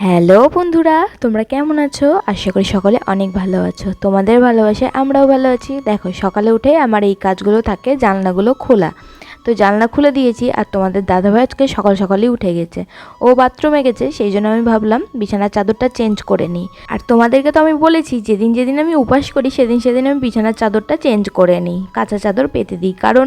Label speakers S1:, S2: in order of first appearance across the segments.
S1: Hello বন্ধুরা, তোমরা কেমন আছো? আশা করি সকলে অনেক ভালো আছো। তোমাদের ভালোবাসে আমরাও ভালো আছি। দেখো, সকালে উঠে আমার এই কাজগুলো থাকে, জানলাগুলো খোলা। তো জানলা খুলে দিয়েছি আর তোমাদের দাদাভাই আজকে সকাল সকালই উঠে গেছে। ও বাথরুমে গেছে, সেই জন্য আমি ভাবলাম বিছানার চাদরটা চেঞ্জ করে নিই। আর তোমাদেরকে তো আমি বলেছি, যেদিন যেদিন আমি উপাস করি, সেদিন সেদিন আমি বিছানার চাদরটা চেঞ্জ করে নিই, কাঁচা চাদর পেতে দিই। কারণ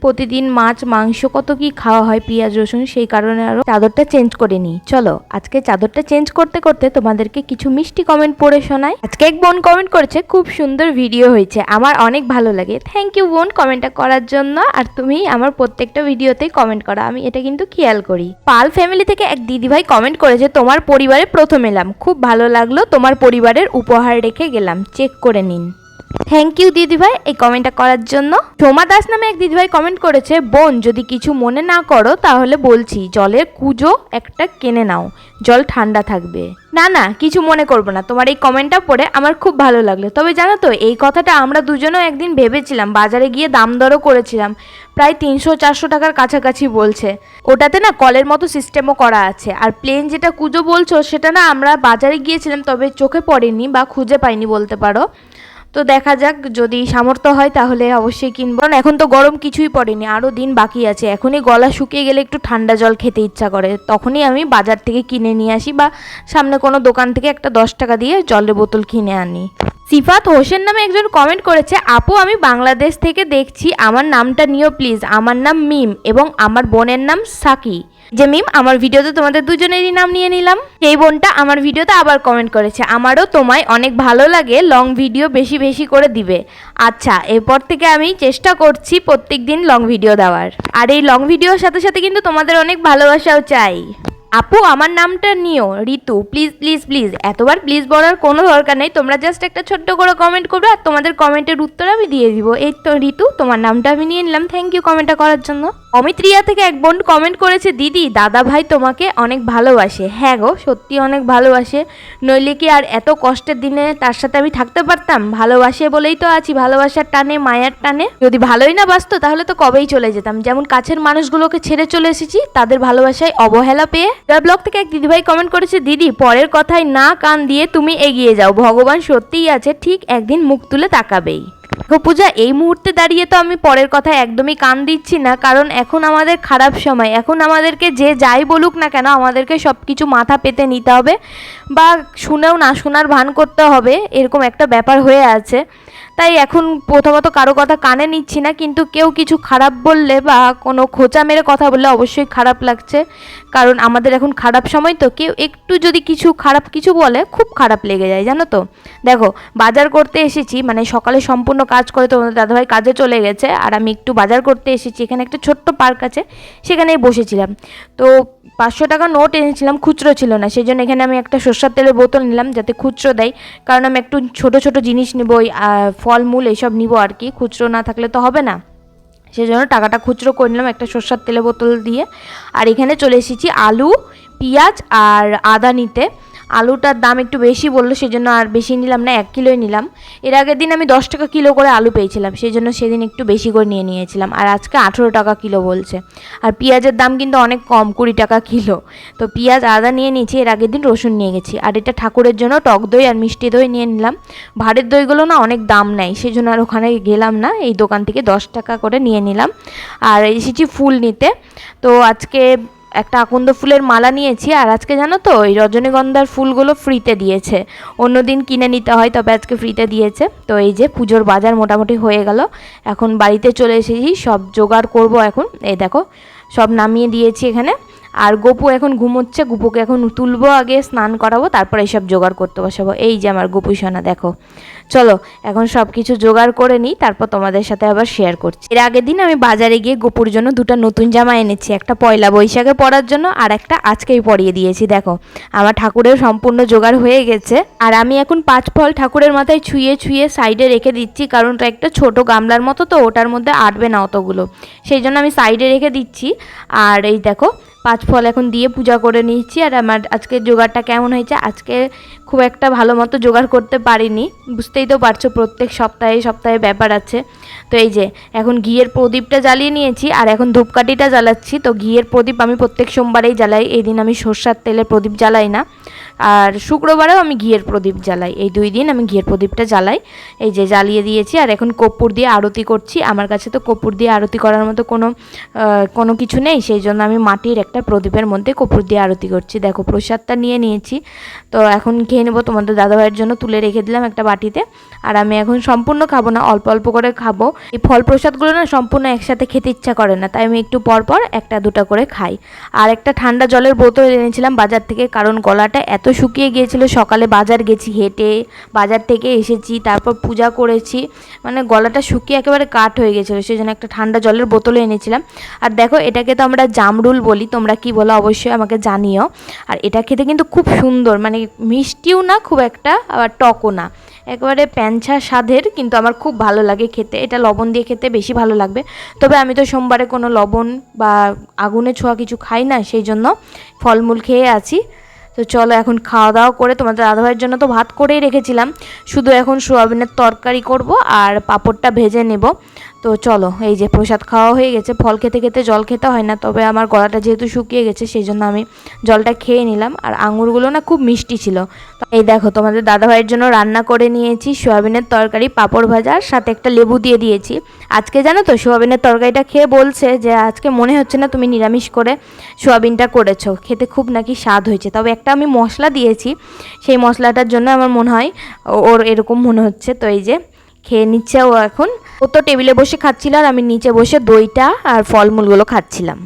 S1: প্রতিদিন মাছ, মাংস, কত কি খাওয়া হয়, পেঁয়াজ, রসুন, সেই কারণে আরও চাদরটা চেঞ্জ করে নিই। চলো, আজকে চাদরটা চেঞ্জ করতে করতে তোমাদেরকে কিছু মিষ্টি কমেন্ট পড়ে শোনাই। আজকে এক বোন কমেন্ট করেছে, খুব সুন্দর ভিডিও হয়েছে, আমার অনেক ভালো লাগে। থ্যাংক ইউ বোন কমেন্টটা করার জন্য। আর তুমি আমার প্রত্যেকটা ভিডিওতেই কমেন্ট করা। আমি এটা কিন্তু খেয়াল করি। পাল ফ্যামিলি থেকে এক দিদিভাই কমেন্ট করেছে তোমার পরিবারে প্রথম এলাম। খুব ভালো লাগল তোমার পরিবারের উপহার রেখে গেলাম। চেক করে নিন। থ্যাংক ইউ দিদিভাই, এই কমেন্টটা করার জন্য। সোমা দাস নামে এক দিদিভাই কমেন্ট করেছে, বোন, যদি কিছু মনে না করো, তাহলে বলছি, জলের কুজো একটা কিনে নাও, জল ঠান্ডা থাকবে। না না, কিছু মনে করব না, তোমার এই কমেন্টটা পড়ে আমার খুব ভালো লাগল। তবে জানো তো, এই কথাটা আমরা দুজনও একদিন ভেবেছিলাম, বাজারে গিয়ে দাম দরও করেছিলাম, প্রায় তিনশো, চারশো টাকার কাছাকাছি বলছে। ওটাতে না কলের মতো সিস্টেমও করা আছে, আর প্লেন যেটা কুজো বলছো, সেটা না আমরা বাজারে গিয়েছিলাম, তবে চোখে পড়েনি বা খুঁজে পাইনি বলতে পারো। তো দেখা যাক, যদি সামর্থ্য হয় তাহলে অবশ্যই কিনবো। কারণ এখন তো গরম কিছুই পড়েনি আরও দিন বাকি আছে। এখনই গলা শুকিয়ে গেলে একটু ঠান্ডা জল খেতে ইচ্ছা করে। তখনই আমি বাজার থেকে কিনে নিয়ে আসি বা সামনে কোনো দোকান থেকে একটা দশ টাকা দিয়ে জলের বোতল কিনে আনি। সিফাত হোসেন নামে একজন কমেন্ট করেছে, আপু, আমি বাংলাদেশ থেকে দেখছি, আমার নামটা নিও প্লিজ। আমার নাম মিম এবং আমার বোনের নাম সাকি। যে মিম আমার ভিডিওতে তোমাদের দুজনেরই নাম নিয়ে নিলাম। সেই বোনটা আমার ভিডিওতে আবার কমেন্ট করেছে, আমারও তোমায় অনেক ভালো লাগে লং ভিডিও বেশি বেশি করে দিবে। আচ্ছা এরপর থেকে আমি চেষ্টা করছি প্রত্যেক দিন লং ভিডিও দেওয়ার। আর এই লং ভিডিওর সাথে সাথে কিন্তু তোমাদের অনেক ভালোবাসাও চাই। আপু, আমার নামটা নিও, ঋতু প্লিজ প্লিজ প্লিজ এতবার প্লিজ বলার কোনো দরকার নেই, তোমরা জাস্ট একটা ছোট্ট করে কমেন্ট করবে আর তোমাদের কমেন্টের উত্তর আমি দিয়ে দিব। এই তো, ঋতু, তোমার নামটা আমি নিয়ে নিলাম। থ্যাংক ইউ কমেন্টটা করার জন্য। অমিত রিয়া থেকে এক বোন কমেন্ট করেছে, দিদি দাদা ভাই তোমাকে অনেক ভালোবাসে। হ্যাঁ গো, সত্যি অনেক ভালোবাসে। নইলে কি আর এত কষ্টের দিনে তার সাথে আমি থাকতে পারতাম? ভালোবাসে বলেই তো আছি, ভালোবাসার টানে, মায়ার টানে। যদি ভালোই না বাসতো তাহলে তো কবেই চলে যেতাম। যেমন কাছের মানুষগুলোকে ছেড়ে চলে এসেছি, তাদের ভালোবাসায় অবহেলা পেয়ে। ব্লগ থেকে এক দিদিভাই কমেন্ট করেছে, দিদি, পরের কথায় না কান দিয়ে তুমি এগিয়ে যাও। ভগবান সত্যিই আছে, ঠিক একদিন মুখ তুলে তাকাবেই। দেখো পূজা, এই মুহূর্তে দাঁড়িয়ে তো আমি পরের কথা একদমই কান দিচ্ছি না, কারণ এখন আমাদের খারাপ সময়। এখন আমাদেরকে যে যাই বলুক না কেন, আমাদেরকে সব কিছু মাথা পেতে নিতে হবে বা শুনেও না শোনার ভান করতে হবে, এরকম একটা ব্যাপার হয়ে আছে। তাই এখন প্রথমত কারও কথা কানে নিচ্ছি না কিন্তু কেউ কিছু খারাপ বললে বা কোনো খোঁচা মেরে কথা বললে অবশ্যই খারাপ লাগছে। কারণ আমাদের এখন খারাপ সময় তো কেউ একটু যদি কিছু খারাপ কিছু বলে খুব খারাপ লেগে যায় জানো তো? দেখো বাজার করতে এসেছি মানে সকালে সম্পূর্ণ কাজ করে তো দাদাভাই কাজে চলে গেছে আর আমি একটু বাজার করতে এসেছি এখানে একটা ছোট্ট পার্ক আছে সেখানেই বসেছিলাম। তো পাঁচশো টাকা নোট এনেছিলাম খুচরো ছিল না সেই জন্য এখানে আমি একটা সর্ষার তেলের বোতল নিলাম যাতে খুচরো দেয়। কারণ আমি একটু ছোট ছোট জিনিস নেব ওই আহ, ফলমূল এইসব নিব আর কি, খুচরো না থাকলে তো হবে না। সেই জন্য টাকাটা খুচরো করে নিলাম, একটা সর্ষার তেলের বোতল দিয়ে। আর এখানে চলে এসেছি আলু, পেঁয়াজ আর আদা নিতে। আলুটার দাম একটু বেশি বলল সেই জন্য আর বেশি নিলাম না, এক কিলোই নিলাম। এর আগের দিন আমি দশ টাকা কিলো করে আলু পেয়েছিলাম সেই জন্য সেদিন একটু বেশি করে নিয়ে নিয়েছিলাম। আর আজকে আঠেরো টাকা কিলো বলছে। আর পেঁয়াজের দাম কিন্তু অনেক কম, কুড়ি টাকা কিলো। তো পেঁয়াজ আদা নিয়ে নিয়েছি, এর আগের দিন রসুন নিয়ে গেছি। আর এটা ঠাকুরের জন্য টক দই আর মিষ্টি দই নিয়ে নিলাম। ভাড়ের দইগুলো না অনেক দাম নেয় সেই জন্য আর ওখানে গেলাম না, এই দোকান থেকে দশ টাকা করে নিয়ে নিলাম। আর এসেছি ফুল নিতে। তো আজকে একটা আকন্দ ফুলের মালা নিয়েছি আর আজকে জানো তো ওই রজনীগন্ধার ফুলগুলো ফ্রিতে দিয়েছে। অন্য দিন কিনে নিতে হয়, তবে আজকে ফ্রিতে দিয়েছে। তো এই যে পুজোর বাজার মোটামুটি হয়ে গেল। এখন বাড়িতে চলে এসেছি, সব জোগাড় করব এখন। এই দেখো, সব নামিয়ে দিয়েছি এখানে। আর গপু এখন ঘুমোচ্ছে, গুপুকে এখন তুলবো আগে, স্নান করাবো, তারপর এইসব জোগাড় করতে বসাবো। এই যে আমার গপু সোনা, দেখো। চলো, এখন সব কিছু জোগাড় করে নিই, তারপর তোমাদের সাথে আবার শেয়ার করছি। এর আগের দিন আমি বাজারে গিয়ে গোপুর জন্য দুটো নতুন জামা এনেছি, একটা পয়লা বৈশাখে পরার জন্য আর একটা আজকেই পরিয়ে দিয়েছি, দেখো। আমার ঠাকুরের সম্পূর্ণ জোগাড় হয়ে গেছে, আর আমি এখন পাঁচ ফল ঠাকুরের মাথায় ছুঁয়ে ছুঁয়ে সাইডে রেখে দিচ্ছি, কারণ ওটা একটা ছোট গামলার মতো, তো ওটার মধ্যে আটবে না অতগুলো। সেই জন্য আমি সাইডে রেখে দিচ্ছি, আর এই দেখো পাঁচ ফল এখন দিয়ে পূজা করে নিচ্ছি আর আমার আজকে জোগাড়টা কেমন হয়েছে? আজকে খুব একটা ভালো মতো জোগাড় করতে পারিনি। বুঝতেই তো পারছ, প্রত্যেক সপ্তাহে সপ্তাহে ব্যাপার আছে। তো এই যে, এখন ঘিয়ের প্রদীপটা জ্বালিয়ে নিয়েছি আর এখন ধূপকাঠিটা জ্বালাচ্ছি। তো ঘিয়ের প্রদীপ আমি প্রত্যেক সোমবারেই জ্বালাই, এই দিন আমি সর্ষার তেলের প্রদীপ জ্বালাই না। আর শুক্রবারেও আমি ঘিয়ের প্রদীপ জ্বালাই। এই দুই দিন আমি ঘিয়ের প্রদীপটা জ্বালাই। এই যে জ্বালিয়ে দিয়েছি আর এখন কর্পূর দিয়ে আরতি করছি। আমার কাছে তো কর্পূর দিয়ে আরতি করার মতো কোনো কোনো কিছু নেই। সেই জন্য আমি মাটির একটা প্রদীপের মধ্যে কর্পূর দিয়ে আরতি করছি। দেখো প্রসাদটা নিয়ে নিয়েছি। তো এখন খেয়ে নেব তোমাদের দাদাভাইয়ের জন্য, তুলে রেখে দিলাম একটা বাটিতে। আর আমি এখন সম্পূর্ণ খাব না, অল্প অল্প করে খাব। এই ফল প্রসাদগুলো না সম্পূর্ণ একসাথে খেতে ইচ্ছা করে না, তাই আমি একটু পর পর একটা দুটা করে খাই। আর একটা ঠান্ডা জলের বোতল এনেছিলাম বাজার থেকে, কারণ গলাটা এত শুকিয়ে গিয়েছিল, সকালে বাজার গেছি হেঁটে, বাজার থেকে এসেছি, তারপর পূজা করেছি মানে গলাটা শুকিয়ে একেবারে কাঠ হয়ে গেছিল, সেই জন্য একটা ঠান্ডা জলের বোতলও এনেছিলাম। আর দেখো, এটাকে তো আমরা জামরুল বলি, তোমরা কি বলো অবশ্যই আমাকে জানিও। আর এটা খেতে কিন্তু খুব সুন্দর মানে মিষ্টিও না, খুব একটা, আবার টকও না। একবারে প্যাঞ্চা স্বাদের, কিন্তু আমার খুব ভালো লাগে খেতে। এটা লবণ দিয়ে খেতে বেশি ভালো লাগবে। তবে আমি তো সোমবারে কোনো লবণ বা আগুনে ছোঁয়া কিছু খাই না, সেই জন্য ফলমূল খেয়ে আছি। তো চলো এখন খাওয়া দাওয়া করে তোমাদের দাদাভাইয়ের জন্য তো ভাত করেই রেখেছিলাম। শুধু এখন সোয়াবিনের তরকারি করব আর পাঁপড়টা ভেজে নেব। তো চলো, এই যে প্রসাদ খাওয়া হয়ে গেছে, ফল খেতে খেতে জল খেতে হয় না, তবে আমার গলাটা যেহেতু শুকিয়ে গেছে, সেই জন্য আমি জলটা খেয়ে নিলাম। আর আঙুরগুলো না খুব মিষ্টি ছিল। এই দেখো, তোমাদের দাদাভাইয়ের জন্য রান্না করে নিয়েছি সোয়াবিনের তরকারি, পাঁপড় ভাজা, আর সাথে একটা লেবু দিয়ে দিয়েছি। আজকে জানো তো, সোয়াবিনের তরকারিটা খেয়ে বলছে যে, আজকে মনে হচ্ছে না তুমি নিরামিষ করে সোয়াবিনটা করেছ। খেতে খুব নাকি স্বাদ হয়েছে। তবে একটা আমি মশলা দিয়েছি, সেই মশলাটার জন্য আমার মনে হয় ওর এরকম মনে হচ্ছে। তো এই যে খেয়ে নিচ্ছে ও এখন। ও তো টেবিলে বসে খাচ্ছিল আর আমি নিচে বসে দইটা আর ফলমূলগুলো খাচ্ছিলাম।